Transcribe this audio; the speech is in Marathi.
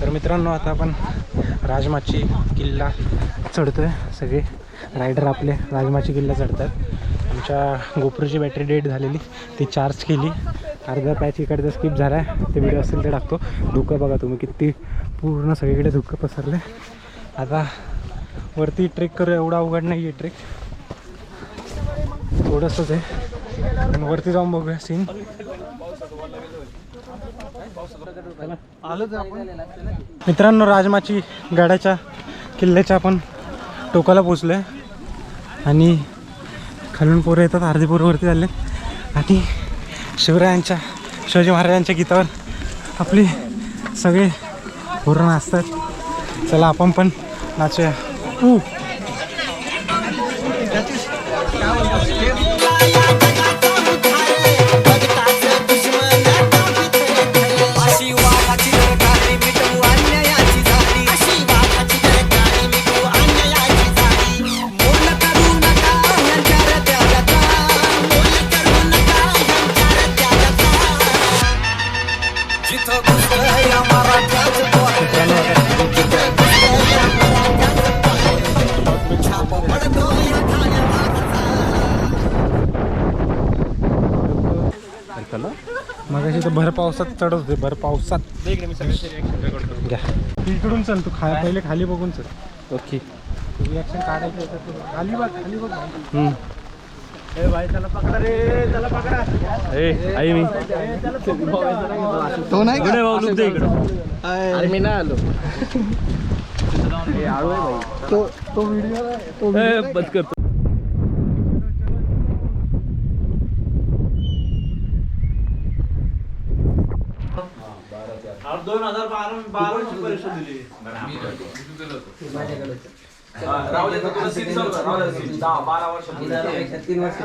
तर मित्रांनो आता आपण राजमाची किल्ला चढतो आहे सगळे रायडर आपले राजमाची किल्ला चढतात. आमच्या गोप्रोची बॅटरी डेट झालेली. ती चार्ज केली. अर्धा पॅच इकडचा स्किप झाला आहे ते व्हिडिओ असेल ते टाकतो. धुकं बघा तुम्ही किती पूर्ण सगळीकडे धुकं पसरले आता वरती ट्रेक करू. एवढा अवघड नाही आहे ट्रेक थोडंसंच आहे. आणि वरती जाऊन बघूया सीन मित्रांनो राजमाची गडाच्या किल्ल्याच्या आपण टोकाला पोचलो आहे आणि खालून पोरं येतात अर्धे चालले आणि शिवरायांच्या शिवाजी महाराजांच्या गीतावर आपली सगळे पूर्ण नाचतात. चला आपण पण नाचूया. मग अशी तर भर पावसात चढत होते भर पावसात. घ्या. इकडून चल तू खा पहिले खाली बघून चल. ओके. रिॲक्शन काढायचं होतं तू. खाली बघ खाली बघ. आई मी. तो नाही अरे मी नाही आलो. तो तो व्हिडिओ तो बस करतो. दोन हजार बारा परीक्षा दिली? राहुल तुला सीट चालू आहे, राहुल, सीट. दहा बारा वर्ष तीन वर्ष